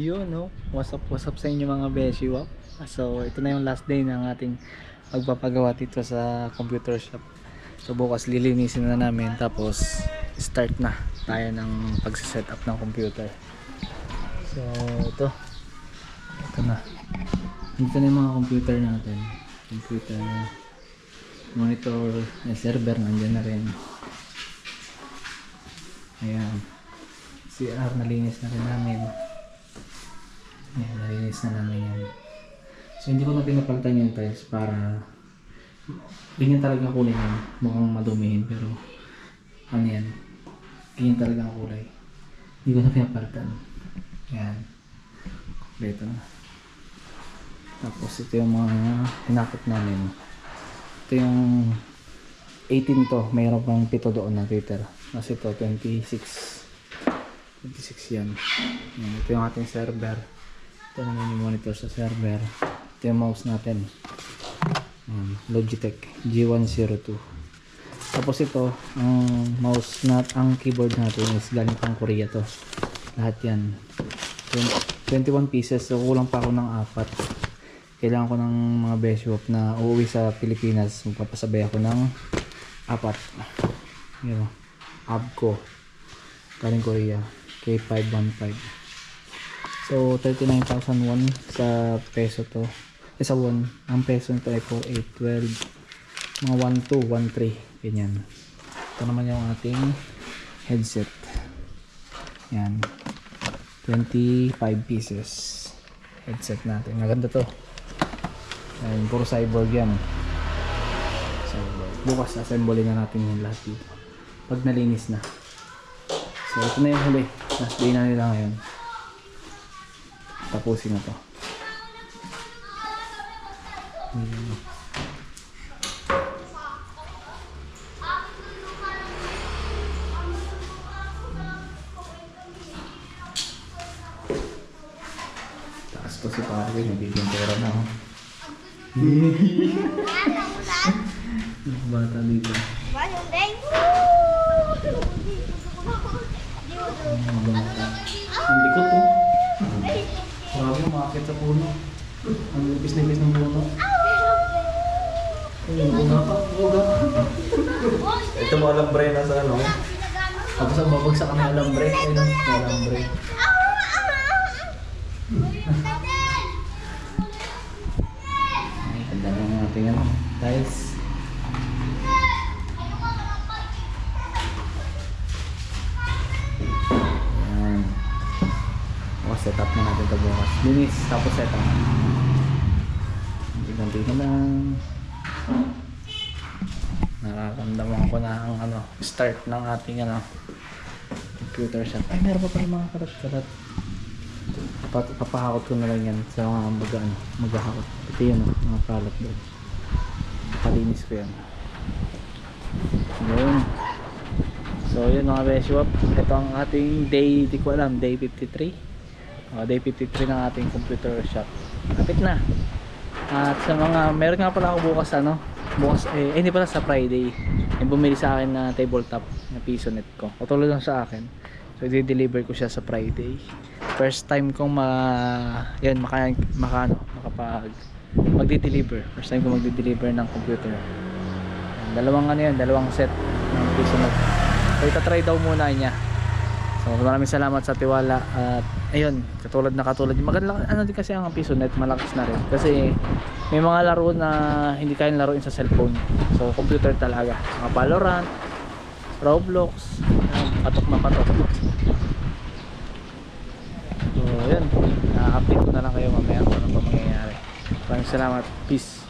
Yun, no? What's up, what's up sa inyo mga beshi? So, ito na yung last day ng ating pagpapagawa dito sa computer shop. So, bukas lilinisin na namin tapos start na tayo ng pagsiset up ng computer. So, ito. Ito na. Dito na yung mga computer natin. Computer, monitor, eh, server, nandyan na rin. Ayan. CR nalinis na rin namin. Ayan, nalinis na namin yan. So hindi ko na pinapalitan yung tiles para ganyan talaga kulay yan. Mukhang madumihin pero ano yan. Ganyan talaga ang kulay. Hindi ko na pinapalitan. Ayan. Kompleto na. Tapos ito yung mga hinakot namin. Ito yung 18 to. Mayroon pang pito doon na Twitter. Kasi ito 26. 26 yan. yan. Ito yung ating server. Ito naman yung monitor sa server. Ito yung mouse natin. Yan. Logitech G102. Tapos ito, ang mouse na ang keyboard natin is galing pang Korea to. Lahat yan. 20 21 pieces. So kulang pa ako ng apat. Kailangan ko ng mga best na uuwi sa Pilipinas. Magpapasabay ako ng apat. Yun. Abco. Galing Korea. K515. So, 39,001 sa peso to. Eh, sa won. Ang peso nito ay 4812. Mga 12, 13. Ganyan. Ito naman yung ating headset. Yan. 25 pieces. Headset natin. Maganda to. Ayun, puro cyborg yan. Cyborg. Bukas, assembly na natin yung lahat dito. Pag nalinis na. So, ito na yung huli. Last day na nila ngayon. Tapusin na to. Hmm. Taas to si pare, nabigyan pera na. Yung bata dito. Ang likot to. Grabe, umakit sa puno. Ang nipis-nipis ng puno. Ayun, uga pa, uga pa. Ito mo alambre na sa ano. Tapos ang babagsak ka ng alambre. Ayun, alambre. Ay, ganda na natin yan. Tiles. Yan. O, set up na natin ito bukas. Linis, tapos set up. Ganti na lang. Nararamdaman ko na ang ano, start ng ating ano, computer shop. Ay, meron pa pala mga karat-karat. Pap- Papahakot ko na lang yan sa mga mag ano, maghahakot. Ito yun, oh, mga kalat doon. Palinis ko yan. Yun. So yun mga Beshwap, ito ang ating day, di ko alam, day 53. Oh, day 53 ng ating computer shop. Kapit na. At sa mga, meron nga pala ako bukas ano, bukas, eh, eh, hindi pala sa Friday. May bumili sa akin na tabletop na piso net ko. Katulad lang sa akin. So, i-deliver ko siya sa Friday. First time kong ma, yun, maka, maka, ano, makapag, magdi-deliver. First time ko magdi-deliver ng computer. Dalawang ano yan, dalawang set ng piso net. So, itatry daw muna niya. So, maraming salamat sa tiwala at ayun, katulad na katulad. Maganda ano din kasi ang piso net, malakas na rin. Kasi may mga laro na hindi kayang laruin sa cellphone. So, computer talaga. Mga Valorant, Roblox, ayun, patok na patok. So, yun. Na-update ko na lang kayo mamaya kung ano pa mangyayari. Maraming salamat. Peace.